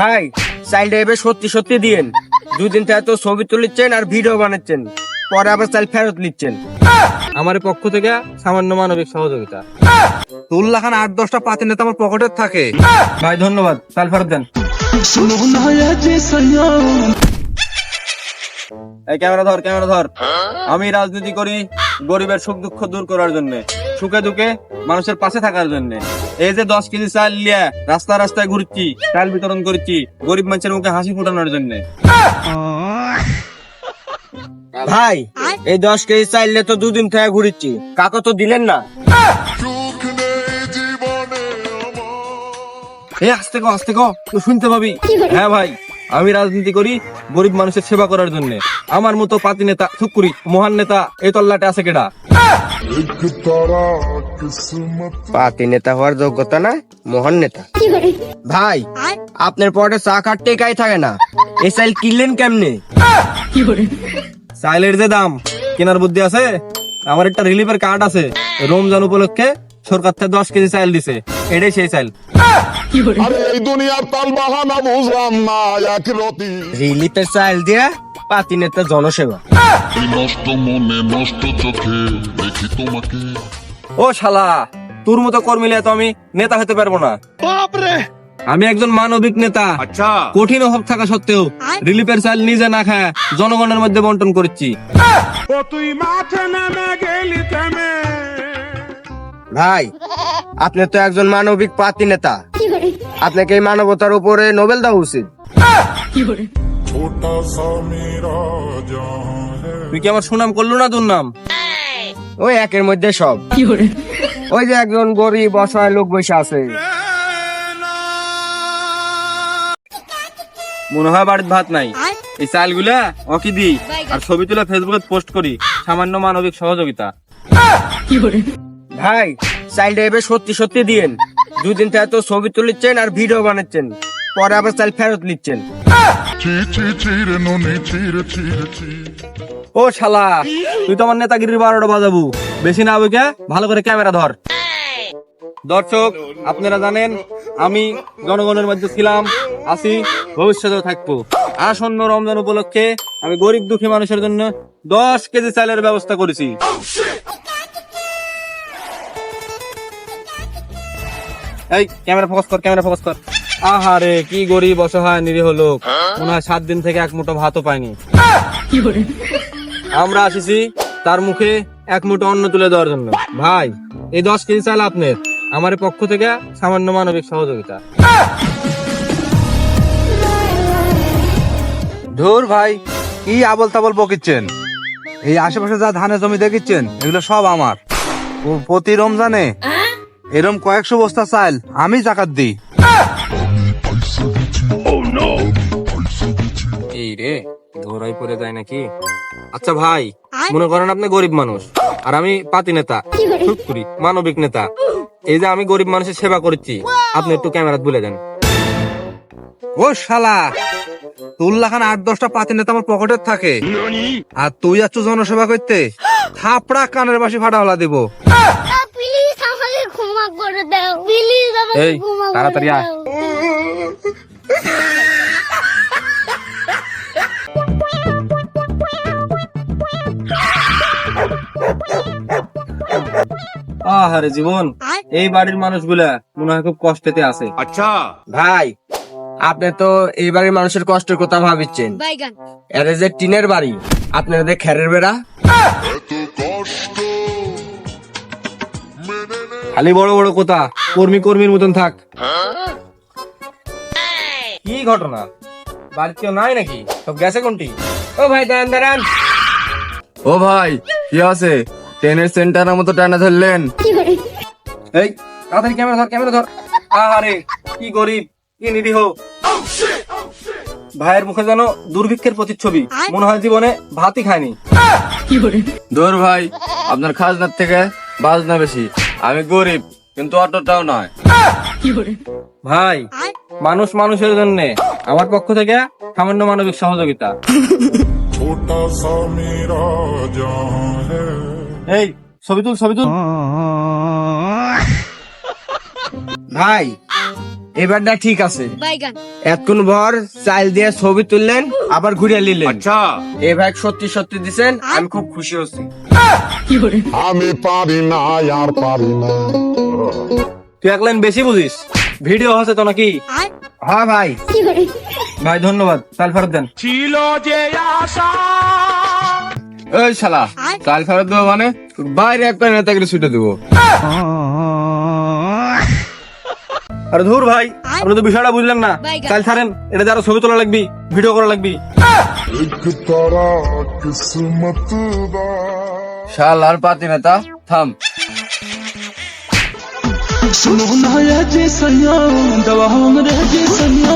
ভাই চাইল্ড এবার সত্যি সত্যি দিয়েন। দুদিন থেকে তো ছবি তুলিচ্ছেন আর ভিডিও বানাচ্ছেন। পরে আবার চাইল ফেরত নিচ্ছেন। আমার পক্ষ থেকে সামান্য মানবিক সহযোগিতা। তুল্লা খান আট দশটা পাতি নেতা আমার পকেটে থাকে। ভাই ধন্যবাদ। চাল ফেরত দেন। এই ক্যামেরা ধর ক্যামেরা ধর। আমি রাজনীতি করি গরিবের সুখ দুঃখ দূর করার জন্য। সুখে দুঃখে মানুষের পাশে থাকার জন্য। এই যে দশ কেজি চাল লিয়ে রাস্তা রাস্তায় ঘুরছি চাল বিতরণ করছি গরিব মানুষের মুখে হাসি ফোটানোর জন্য। ভাই এই দশ কেজি চাইলে তো দুদিন থেকে ঘুরিচ্ছি কাকা তো দিলেন না। এ আস্তে কো আস্তে কো তুই শুনতে পাবি। হ্যাঁ ভাই আমি রাজনীতি করি গরিব মানুষের সেবা করার জন্য। আমার মতো পাতি নেতা থুকুরি মহান নেতা এই তল্লাটে আছে কেডা? পাতি নেতা হওয়ার যোগ্যতা না মহান নেতা। ভাই আপনার পরে চা খাট টেকাই থাকে না? এই চাইল কিনলেন কেমনে? চাইলের যে দাম কেনার বুদ্ধি আছে? আমার একটা রিলিফের কার্ড আছে। রমজান উপলক্ষে সরকার থেকে দশ কেজি চাইল দিছে। এটাই সেই আরে এই দুনিয়ার তাল বাহানা বুঝলাম না এক রতি। রিলিফের চাইল দিয়ে পাতি নেতা জনসেবা নষ্ট মনে নষ্ট চোখে দেখি তোমাকে। ও শালা তোর মতো কর্মী তো আমি নেতা হতে পারব না। আমি একজন মানবিক নেতা। কঠিন অভাব থাকা সত্ত্বেও রিলিফের চাল নিজে না খায় জনগণের মধ্যে বন্টন করছি। ভাই আপনি তো একজন মানবিক পাতি নেতা। আপনাকে এই মানবতার উপরে নোবেল দেওয়া উচিত। ছোটা সা মেরা জাহাঁ তুই কি আমার সুনাম করল না তোর নাম ওই একের মধ্যে সব। ওই যে একজন গরিব অসহায় লোক বসে আছে। মনে হয় বাড়ির ভাত নাই। এই চালগুলা অকি দিই আর ছবি তুলে ফেসবুকে পোস্ট করি সামান্য মানবিক সহযোগিতা। ভাই চাইল্ড এবার সত্যি সত্যি দিয়েন। দুদিন থেকে তো ছবি তুলিচ্ছেন আর ভিডিও বানাচ্ছেন। পরে আবার চাইল ফেরত নিচ্ছেন। ও শালা, তুই তো আমার নেতাগিরির বারোটা বাজাবু। বেশি না বইকে ভালো করে ক্যামেরা ধর। দর্শক, আপনারা জানেন, আমি জনগণের মধ্যে ছিলাম, আছি, ভবিষ্যতেও থাকব। আসন্ন রমজান উপলক্ষে আমি গরিব দুঃখী মানুষের জন্য দশ কেজি চালের ব্যবস্থা করেছি। এই, ক্যামেরা ফোকাস কর, ক্যামেরা ফোকাস কর। আহারে কি গরিব অসহায় নিরীহ লোক। মনে হয় সাত দিন থেকে এক মুঠো ভাতও পাইনি। আমরা আসিছি তার মুখে এক মুঠো অন্ন তুলে দেওয়ার জন্য। ভাই এই দশ কেজি চাল আপনার। আমার পক্ষ থেকে সামান্য মানবিক সহযোগিতা। ধুর ভাই কি আবল তাবল বকিচ্ছেন? এই আশেপাশে যা ধানের জমি দেখিচ্ছেন এগুলো সব আমার। ও প্রতি রমজানে এরম কয়েকশো বস্তা চাল আমি জাকাত দিই। রে? ধরাই পড়ে যায় নাকি? আচ্ছা ভাই মনে করেন আপনি গরিব মানুষ আর আমি পাতি নেতা করি মানবিক নেতা। এই যে আমি গরিব মানুষের সেবা করছি আপনি একটু ক্যামেরা বলে দেন ও শালা তুল্লা খান আট দশটা পাতি নেতা আমার পকেটে থাকে। আর তুই যাচ্ছ জনসেবা করতে থাপড়া কানের বাসি ফাটা হলা দিব প্লিজ আমাকে ক্ষমা করে দাও প্লিজ আমাকে এই, তাড়াতাড়ি আয়। আহারে জীবন। এই বাড়ির মানুষগুলা মনে হয় খুব কষ্টেতে আছে। আচ্ছা। ভাই আপনি তো এই বাড়ির মানুষের কষ্টের কথা ভাবিচ্ছেন। এর যে টিনের বাড়ি আপনাদের খেরের বেড়া? এত কষ্ট নে। খালি বড় বড় কথা কর্মী কর্মীর মতন থাক। কি ঘটনা? বাড়িতে কেউ নাই নাকি? সব গেছে কোনটি? ও ভাই দাঁড়ান দাঁড়ান। ও ভাই কি আছে? ট্রেনের সেন্টারের মতো টানা ধরলেন। এই তাড়াতাড়ি ক্যামেরা ধর ক্যামেরা ধর। আহারে কি গরিব কি নিরীহ। ভাইয়ের মুখে যেন দুর্ভিক্ষের প্রতিচ্ছবি। মনে হয় জীবনে ভাতই খায়নি। দূর ভাই আপনার খাজনার থেকে বাজনা বেশি। আমি গরিব কিন্তু অতটাও নয়। ভাই মানুষ মানুষের জন্য আমার পক্ষ থেকে সামান্য মানবিক সহযোগিতা। এই ছবি তুল ছবি তুল। ভাই এবারটা ঠিক আছে। এতক্ষণ ভর চাইল দিয়ে ছবি তুললেন আবার ঘুরিয়ে নিলেন। আচ্ছা। এ ভাই সত্যি সত্যি দিছেন আমি খুব খুশি হচ্ছি। আমি পারি না আর পারি না। তুই এক লাইন বেশি বুঝিস ভিডিও হচ্ছে তো নাকি? হ্যাঁ ভাই। ভাই ধন্যবাদ। চাল ফেরত দেন। এই শালা কাল ফেরত দেবো মানে বাইরে একটা নেতাগিরি ছুটে দেবো আরে ধুর ভাই আপনি তো বিষয়টা বুঝলেন না চাল ছাড়েন এটা যারা ছবি তোলা লাগবি ভিডিও করা লাগবি एक तारा किस्मत दा শাল আর পাতি নেতা থাম सुनो ना ये जी सैया दवा हम रह जी सैया